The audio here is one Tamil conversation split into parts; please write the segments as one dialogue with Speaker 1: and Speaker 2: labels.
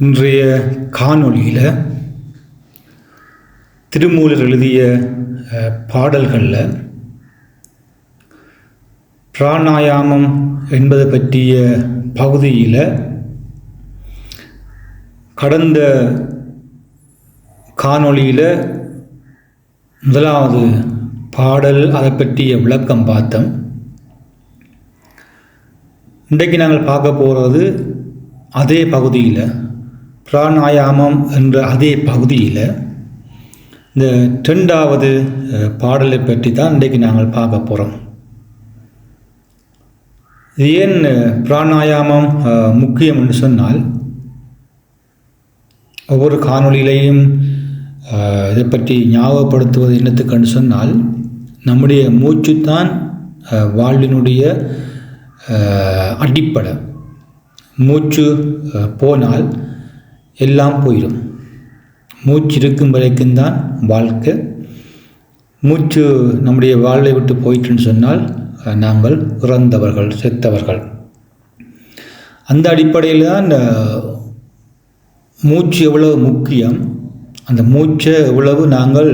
Speaker 1: இன்றைய காணொளியில் திருமூலர் எழுதிய பாடல்களில் பிராணாயாமம் என்பது பற்றிய பகுதியில் கடந்த காணொளியில் முதலாவது பாடல் அதை பற்றிய விளக்கம் பார்த்தோம். இன்றைக்கு நாங்கள் பார்க்க போகிறது அதே பகுதியில் பிராணாயாமம் என்ற அதே பகுதியில் இந்த ரெண்டாவது பாடலை பற்றி தான் இன்றைக்கு நாங்கள் பார்க்க போகிறோம் ஏன் பிராணாயாமம் முக்கியம் என்று சொன்னால் ஒவ்வொரு காணொளியிலையும் இதை பற்றி ஞாபகப்படுத்துவது என்னத்துக்குன்னு சொன்னால் நம்முடைய மூச்சு தான் வாழ்வினுடைய அடிப்படை. மூச்சு போனால் எல்லாம் போயிடும். மூச்சு இருக்கும் வரைக்கும் தான் வாழ்க்கை. மூச்சு நம்முடைய வாழ்வை விட்டு போயிட்டுன்னு சொன்னால் நாங்கள் இறந்தவர்கள் செத்தவர்கள். அந்த அடிப்படையில் தான் அஹ், மூச்சு எவ்வளவு முக்கியம். அந்த மூச்சை எவ்வளவு நாங்கள்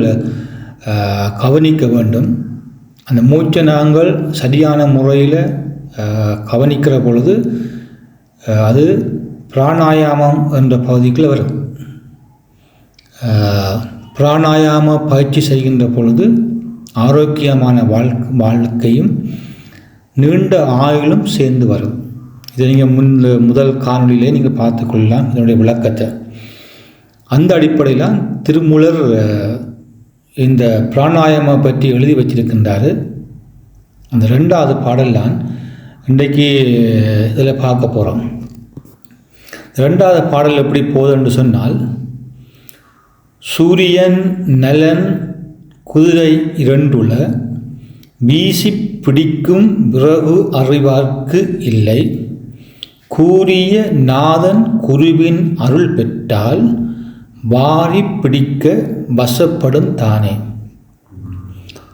Speaker 1: கவனிக்க வேண்டும். அந்த மூச்சை நாங்கள் சரியான முறையில் கவனிக்கிற பொழுது அது பிராணாயாமம் என்ற பகுதிக்குள்ளே வரும் பிராணாயாம பயிற்சி செய்கின்ற பொழுது ஆரோக்கியமான வாழ்க்கை வாழ்க்கையும் நீண்ட ஆயுளும் சேர்ந்து வரும் இதை நீங்கள் முன் முதல் காணொளியிலே நீங்கள் பார்த்துக்கொள்ளலாம் இதனுடைய விளக்கத்தை. அந்த அடிப்படையில் திருமூலர் இந்த பிராணாயாம பற்றி எழுதி வச்சிருக்கின்றார். அந்த ரெண்டாவது பாடல்லாம் இன்றைக்கு இதில் பார்க்க போகிறோம் ரெண்டாவது பாடல் எப்படி போகுதுன்னு சொன்னால் சூரியன் நலன் குதிரை இரண்டுல வீசி பிடிக்கும் பிறகு அறிவார்க்கு இல்லை கூறிய நாதன் குருவின் அருள் பெற்றால் வாரி பிடிக்க வசப்படும் தானே.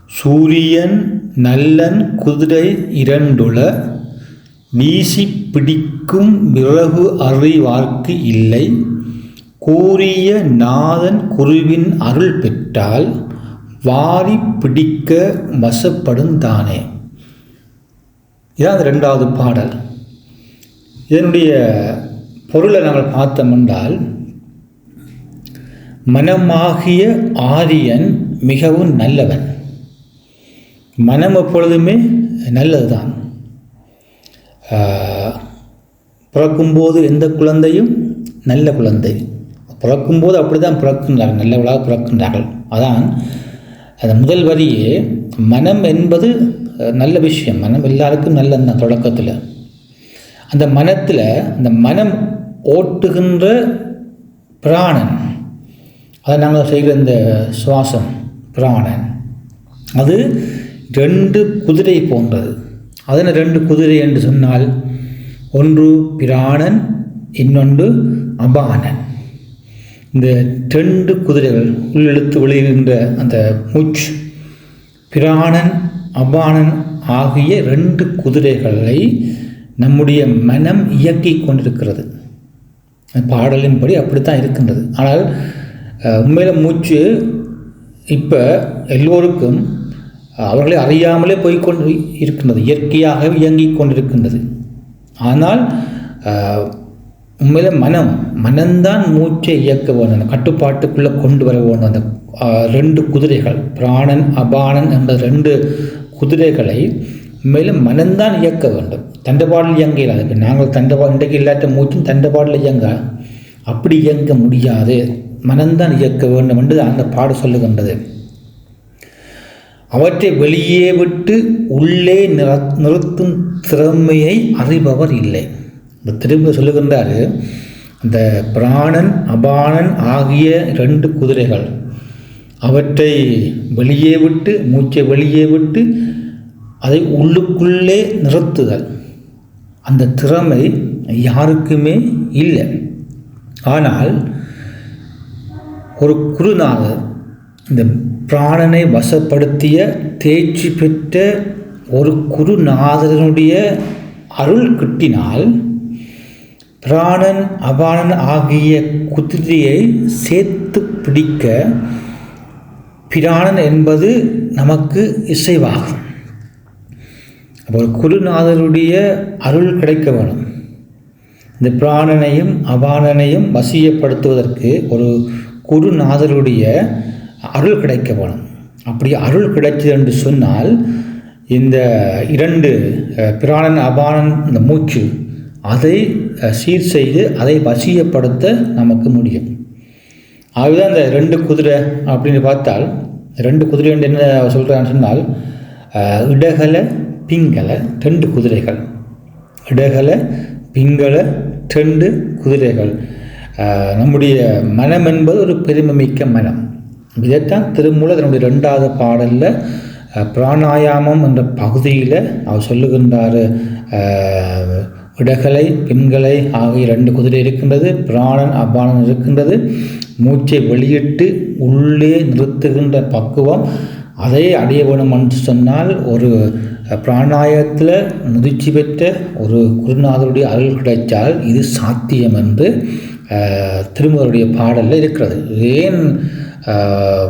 Speaker 1: சூரியன் நல்லன் குதிரை இரண்டுல வீசி பிடிக்கும் விறகு அறிவார்க்கு இல்லை. கூறிய நாதன் குருவின் அருள் பெற்றால் வாரி பிடிக்க வசப்படும் தானே. இதான் அந்த ரெண்டாவது பாடல். இதனுடைய பொருளை நாங்கள் பார்த்தோம் என்றால் மனமாகிய ஆரியன் மிகவும் நல்லவன். மனம் எப்பொழுதுமே நல்லதுதான். பிறக்கும்போது எந்த குழந்தையும் நல்ல குழந்தை. பிறக்கும்போது அப்படி தான் பிறக்கின்றார்கள் நல்லவளாக பிறக்கின்றார்கள். அதான் அந்த முதல் வரியே மனம் என்பது நல்ல விஷயம். மனம் எல்லாருக்கும் நல்ல அந்த தொடக்கத்தில். அந்த மனத்தில் அந்த மனம் ஓட்டுகின்ற பிராணன். அதை நாங்கள் செய்கிற இந்த சுவாசம் பிராணன். அது ரெண்டு குதிரை போன்றது. அதனை ரெண்டு குதிரை என்று சொன்னால் ஒன்று பிராணன் இன்னொன்று அபானன். இந்த ரெண்டு குதிரைகள் உள்ளெழுத்து வெளியிடுகின்ற அந்த மூச்சு பிராணன் அபானன் ஆகிய ரெண்டு குதிரைகளை நம்முடைய மனம் இயக்கி கொண்டிருக்கிறது. பாடலின்படி அப்படித்தான் இருக்கின்றது. ஆனால் உண்மையில் மூச்சு இப்போ எல்லோருக்கும் அவர்களை அறியாமலே போய்க்கொண்டு இருக்கின்றது இயற்கையாகவே இயங்கிக் கொண்டிருக்கின்றது. ஆனால் உண்மையில் உண்மையில மனம் மனம்தான் மூச்சை இயக்க வேண்டும் அந்த கட்டுப்பாட்டுக்குள்ளே கொண்டு வர வேண்டும். அந்த ரெண்டு குதிரைகள் பிராணன் அபானன் என்ற ரெண்டு குதிரைகளை மேலும் மனம்தான் இயக்க வேண்டும். தண்டபாடல் இயங்க இல்லாது நாங்கள் தண்டபா இன்றைக்கு இல்லாத மூச்சும் தண்டபாடல் இயங்க அப்படி இயங்க முடியாது. மனம்தான் இயக்க வேண்டும் என்று அந்த பாடு சொல்லுகின்றது. அவற்றை வெளியே விட்டு உள்ளே நிற நிறுத்தும் திறமையை அறிபவர் இல்லை. இந்த திரும்ப சொல்லுகின்றார் அந்த பிராணன் அபானன் ஆகிய ரெண்டு குதிரைகள் அவற்றை வெளியே விட்டு மூச்சை வெளியே விட்டு அதை உள்ளுக்குள்ளே நிறுத்துதல். அந்த திறமை யாருக்குமே இல்லை. ஆனால் ஒரு குருநாதர் இந்த பிராணனை வசப்படுத்திய தேர்ச்சி பெற்ற ஒரு குருநாதனுடைய அருள் கிட்டினால் பிராணன் அபானன் ஆகிய குதிரையை சேர்த்து பிடிக்க பிராணன் என்பது நமக்கு இசைவாகும். அப்போ ஒரு குருநாதருடைய அருள் கிடைக்க வேணும் இந்த பிராணனையும் அபானனையும் வசியப்படுத்துவதற்கு ஒரு குருநாதருடைய அருள் கிடைக்க வேணும். அப்படி அருள் கிடைச்சது என்று சொன்னால் இந்த இரண்டு பிராணன் அபானன் இந்த மூச்சு அதை சீர் செய்து அதை வசியப்படுத்த நமக்கு முடியும். அதுதான் அந்த ரெண்டு குதிரை அப்படின்னு பார்த்தால் ரெண்டு குதிரை என்ன சொல்கிறான்னு சொன்னால் அஹ், இடகல பிங்கல ரெண்டு குதிரைகள். இடகல பிங்கல ரெண்டு குதிரைகள். நம்முடைய மனம் என்பது ஒரு பெருமைமிக்க மனம். இதைத்தான் திருமூல தன்னுடைய ரெண்டாவது பாடலில் பிராணாயாமம் என்ற பகுதியில் அவர் சொல்லுகின்றார். இடகலை பின்களை ஆகிய ரெண்டு குதிரை இருக்கின்றது பிராணன் அபானன் இருக்கின்றது. மூச்சை வெளியிட்டு உள்ளே நிறுத்துகின்ற பக்குவம் அதை அடைய வேணும் என்று சொன்னால் ஒரு பிராணாயத்தில் முதிர்ச்சி பெற்ற ஒரு குருநாதருடைய அருள் கிடைத்தால் இது சாத்தியம் என்று அஹ், திருமூலருடைய பாடலில் இருக்கிறது. ஏன்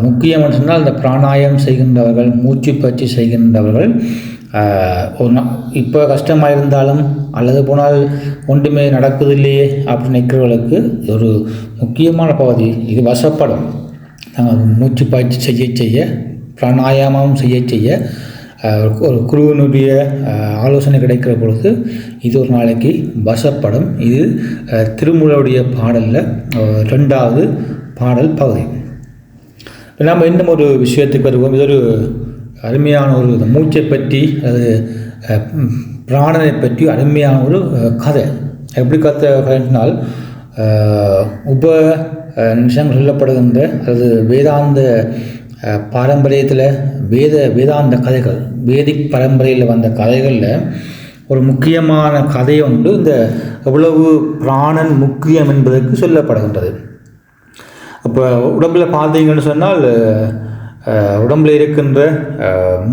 Speaker 1: முக்கியம் என்று சொன்னால் இந்த பிராணாயம் செய்கின்றவர்கள் மூச்சு பயிற்சி செய்கின்றவர்கள் ஒரு நா இப்போ கஷ்டமாக இருந்தாலும் அல்லது போனால் ஒன்றுமே நடக்குதில்லையே அப்படின்னு நிற்கிறவர்களுக்கு ஒரு முக்கியமான பகுதி. இது வசப்படும். நாங்கள் மூச்சு பயிற்சி செய்ய செய்ய பிராணாயாமம் செய்ய செய்ய ஒரு குருவினுடைய ஆலோசனை கிடைக்கிற பொழுது இது ஒரு நாளைக்கு வசப்படும். இது திருமூலருடைய பாடலில் ரெண்டாவது பாடல் பகுதி. நாம் இன்னும் ஒரு விஷயத்துக்கு வருவோம். இது ஒரு அருமையான ஒரு மூச்சை பற்றி அது பிராணனை பற்றி அருமையான ஒரு கதை. எப்படி கதை கதைனால் உப நிமிஷங்கள் சொல்லப்படுகின்ற அது வேதாந்த பாரம்பரியத்தில் வேத வேதாந்த கதைகள் வேதிக் பரம்பரையில் வந்த கதைகளில் ஒரு முக்கியமான கதை ஒன்று இந்த எவ்வளவு பிராணன் முக்கியம் என்பதற்கு சொல்லப்படுகின்றது. இப்போ உடம்பில் பார்த்தீங்கன்னு சொன்னால் உடம்பில் இருக்கின்ற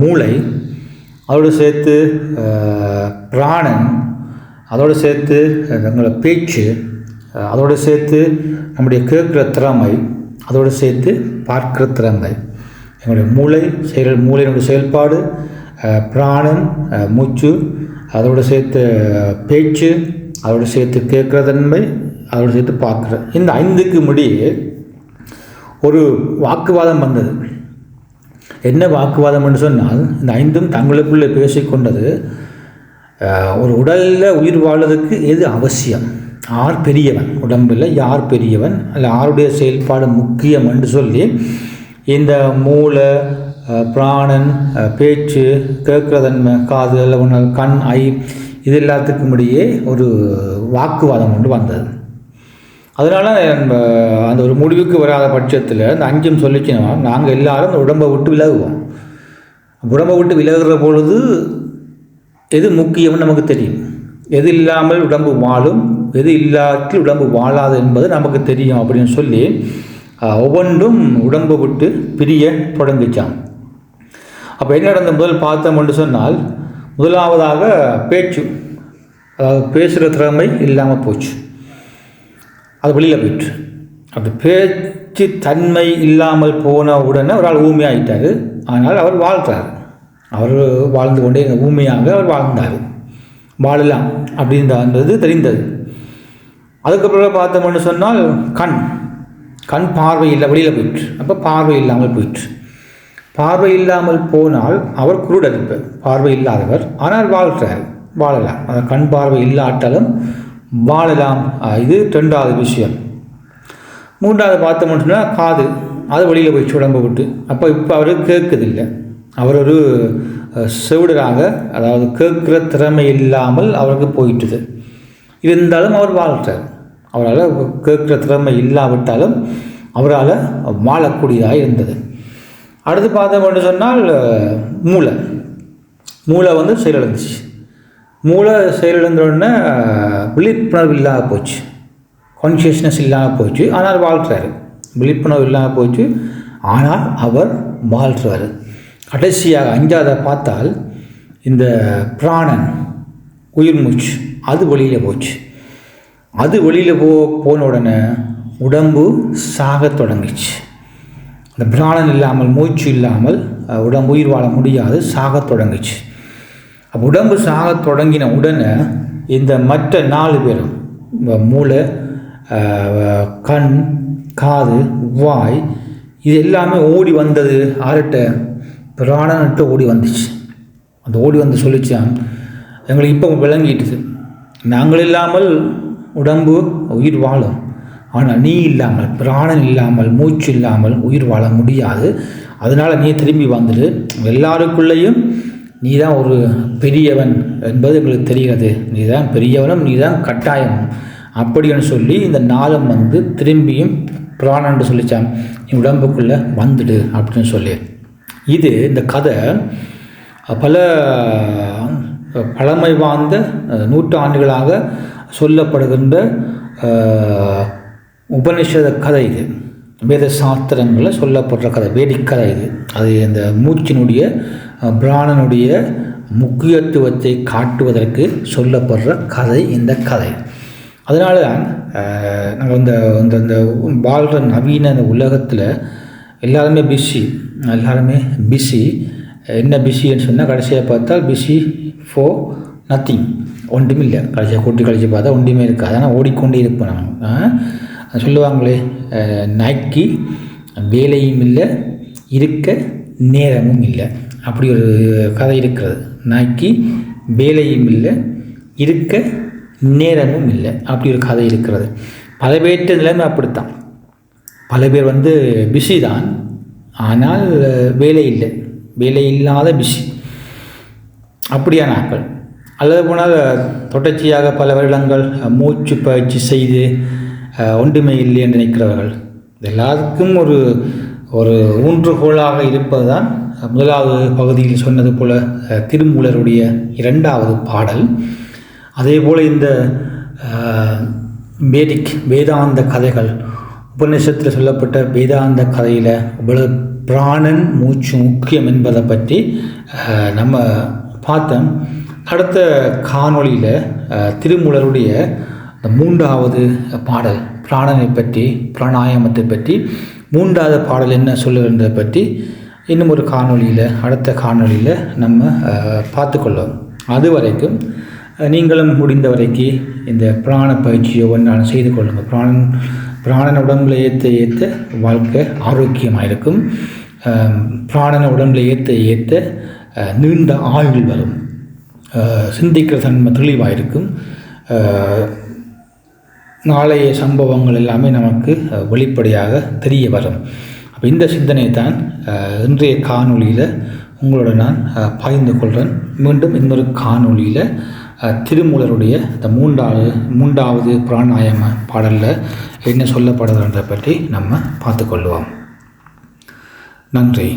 Speaker 1: மூளை அதோடு சேர்த்து பிராணன் அதோடு சேர்த்து நம்மளோட பேச்சு அதோடு சேர்த்து நம்முடைய கேட்குற திறமை அதோடு சேர்த்து பார்க்கிற திறமை. எங்களுடைய மூளை செயல் மூளையினுடைய செயல்பாடு பிராணன் மூச்சு அதோடு சேர்த்து பேச்சு அதோடு சேர்த்து கேட்குற தன்மை அதோடு சேர்த்து பார்க்குற. இந்த ஐந்துக்கு முடியே ஒரு வாக்குவாதம் வந்தது. என்ன வாக்குவாதம் என்று சொன்னால் இந்த ஐந்தும் தங்களுக்குள்ளே பேசிக்கொண்டது ஒரு உடலில் உயிர் வாழ்வதற்கு எது அவசியம்? யார் பெரியவன் உடம்பில் யார் பெரியவன்? அல்ல யாருடைய செயல்பாடு முக்கியம் என்று சொல்லி இந்த மூளை பிராணன் பேச்சு கேட்குறதன்மை காது கண் ஐ இது எல்லாத்துக்கும் இடையே ஒரு வாக்குவாதம் கொண்டு வந்தது. அதனால் அந்த ஒரு முடிவுக்கு வராத பட்சத்தில் அந்த அஞ்சும் சொல்லிச்சுன்னா நாங்கள் எல்லாரும் அந்த உடம்பை விட்டு விலகுவோம். உடம்பை விட்டு விலகுற பொழுது எது முக்கியம்னு நமக்கு தெரியும். எது இல்லாமல் உடம்பு வாழும் எது இல்லாமல் உடம்பு வாழாது என்பது நமக்கு தெரியும் அப்படின்னு சொல்லி ஒவ்வொன்றும் உடம்பை விட்டு பிரிய தொடங்கிச்சான் அப்போ என்ன நடந்த முதல் பார்த்தோம் என்று சொன்னால் முதலாவதாக பேச்சு அதாவது பேசுகிற திறமை இல்லாமல் போச்சு. அது வெளியில் போயிட்டு அப்படி பேச்சு தன்மை இல்லாமல் போன உடனே ஒரு ஆள் ஊமையாயிட்டார். ஆனால் அவர் வாழ்கிறார் அவர் வாழ்ந்து கொண்டே ஊமையாக அவர் வாழ்ந்தார். வாழலாம் அப்படின்றது தெரிந்தது. அதுக்கப்புறம் பார்த்தோம்னு சொன்னால் கண். கண் பார்வை இல்லை வெளியில் போயிட்டு அப்போ பார்வை இல்லாமல் போயிட்டு பார்வை இல்லாமல் போனால் அவர் குருடறிப்பர் பார்வை இல்லாதவர். ஆனால் வாழ்கிறார் வாழலாம். அந்த கண் பார்வை இல்லாட்டாலும் வாழலாம். இது ரெண்டாவது விஷயம். மூன்றாவது பார்த்தோம்னு சொன்னால் காது. அது வெளியில் போய் சுடம்பு விட்டு. அப்போ இப்போ அவர் கேட்குதில்லை. அவர் ஒரு செவிடுறாங்க செவிடராக அதாவது கேட்குற திறமை இல்லாமல் அவருக்கு போயிட்டுது. இருந்தாலும் அவர் வாழ்கிறார் அவரால் கேட்குற திறமை இல்லாவிட்டாலும் அவரால் வாழக்கூடியதாக இருந்தது. அடுத்து பார்த்தோம்னு சொன்னால் மூளை. மூளை வந்து செயலிழந்துச்சு மூளை செயலிழந்தோடனே விழிப்புணர்வு இல்லாத போச்சு. கான்ஷியஸ்னஸ் இல்லாமல் போச்சு. ஆனால் வாழ்கிறாரு விழிப்புணர்வு இல்லாமல் போச்சு. ஆனால் அவர் வாழ்கிறார் கடைசியாக அஞ்சாவதை பார்த்தால் இந்த பிராணன் உயிர் மூச்சு அது வெளியில் போச்சு. அது வெளியில் போ போன உடனே உடம்பு சாகத் தொடங்கிச்சு. அந்த பிராணன் இல்லாமல் மூச்சு இல்லாமல் உடம்பு உயிர் வாழ முடியாது. சாகத் தொடங்குச்சு. அப்போ உடம்பு சாகத் தொடங்கின உடனே இந்த மற்ற நாலு பேரும் மூளை கண் காது வாய் இது எல்லாமே ஓடி வந்தது. ஆரட்ட பிராணன்ட்டு ஓடி வந்துச்சு. அந்த ஓடி வந்து சொல்லிச்சான் எங்களுக்கு இப்போ விளங்கிட்டுது. நாங்கள் இல்லாமல் உடம்பு உயிர் வாழும். ஆனால் நீ இல்லாமல் பிராணன் இல்லாமல் மூச்சு இல்லாமல் உயிர் வாழ முடியாது. அதனால் நீ திரும்பி வந்துடு. எல்லாருக்குள்ளேயும் நீ தான் ஒரு பெரியவன் என்பது எங்களுக்கு தெரிகிறது. நீ தான் பெரியவனும் நீ தான் கட்டாயம். அப்படின்னு சொல்லி இந்த நாளம் வந்து திரும்பியும் பிராணன்று சொல்லிச்சான். நீ உடம்புக்குள்ளே வந்துடு அப்படின்னு சொல்லி. இது இந்த கதை. பல பழமை வாய்ந்த நூற்றாண்டுகளாக சொல்லப்படுகின்ற உபனிஷத கதை இது. வேத சாஸ்திரங்களில் சொல்லப்படுற கதை வேடிக்கதை இது. அது இந்த மூச்சினுடைய பிராணனுடைய முக்கியத்துவத்தை காட்டுவதற்கு சொல்லப்படுற கதை இந்த கதை. அதனால தான் நாங்கள் இந்த இந்த இந்த வாழ்கிற நவீன இந்த உலகத்தில் எல்லாருமே பிஸி எல்லாருமே பிஸி என்ன பிஸின்னு சொன்னால் கடைசியாக பார்த்தால் பிஸி ஃபோ நத்திங் ஒன்றுமே இல்லை கடைசியாக கூட்டி கழிச்சு பார்த்தா ஒன்றுமே இருக்காது. ஆனால் ஓடிக்கொண்டே இருப்போம் நாங்கள் சொல்லுவாங்களே அஹ், நாய்க்கு வேலையும் இல்லை இருக்க நேரமும் இல்லை. அப்படி ஒரு கதை இருக்கிறது. நாய்க்கு வேலையும் இல்லை இருக்க நேரமும் இல்லை. அப்படி ஒரு கதை இருக்கிறது. பல பேர்கிட்ட நிலைமை அப்படித்தான். பல பேர் வந்து பிஸி தான். ஆனால் வேலை இல்லை. வேலை இல்லாத பிஸி அப்படியான ஆட்கள். அல்லது போனால் தொடர்ச்சியாக பல வருடங்கள் மூச்சு பயிற்சி செய்து ஒன்றுமே இல்லை என்று நினைக்கிறவர்கள். இது எல்லாருக்கும் ஒரு ஒரு ஊன்றுகோலாக இருப்பது தான் முதலாவது பகுதியில் சொன்னது போல திருமூலருடைய இரண்டாவது பாடல். அதே போல் இந்த வேதிக் வேதாந்த கதைகள் உபநிஷத்தில் சொல்லப்பட்ட வேதாந்த கதையில் இவ்வளவு பிராணன் மூச்சு முக்கியம் என்பதை பற்றி நம்ம பார்த்தோம். அடுத்த காணொளியில் திருமூலருடைய இந்த மூன்றாவது பாடல் பிராணனை பற்றி பிராணாயாமத்தை பற்றி மூன்றாவது பாடல் என்ன சொல்லுகின்றதை பற்றி இன்னும் ஒரு காணொளியில் அடுத்த காணொளியில் நம்ம பார்த்துக்கொள்வோம். அது வரைக்கும் நீங்களும் முடிந்த வரைக்கும் இந்த பிராண பயிற்சியை ஒன்றான செய்து கொள்ளுங்கள். பிராணன் பிராணன் உடம்புல ஏற்ற ஏற்ற வாழ்க்கை ஆரோக்கியமாக இருக்கும். பிராணனை உடம்புல ஏற்ற ஏற்ற நீண்ட ஆயுள் வரும். சிந்திக்கிற தன்மை தெளிவாக இருக்கும். நாளைய சம்பவங்கள் எல்லாமே நமக்கு வெளிப்படையாக தெரிய வரும். அப்போ இந்த சிந்தனை தான் இன்றைய காணொளியில் உங்களோட நான் பாய்ந்து கொள்கிறேன் மீண்டும் இன்னொரு காணொளியில் திருமூலருடைய இந்த மூன்றாவது மூன்றாவது பிராணாயாம பாடலில் என்ன சொல்லப்படுதுன்றதை பற்றி நம்ம பார்த்துக்கொள்வோம் நன்றி.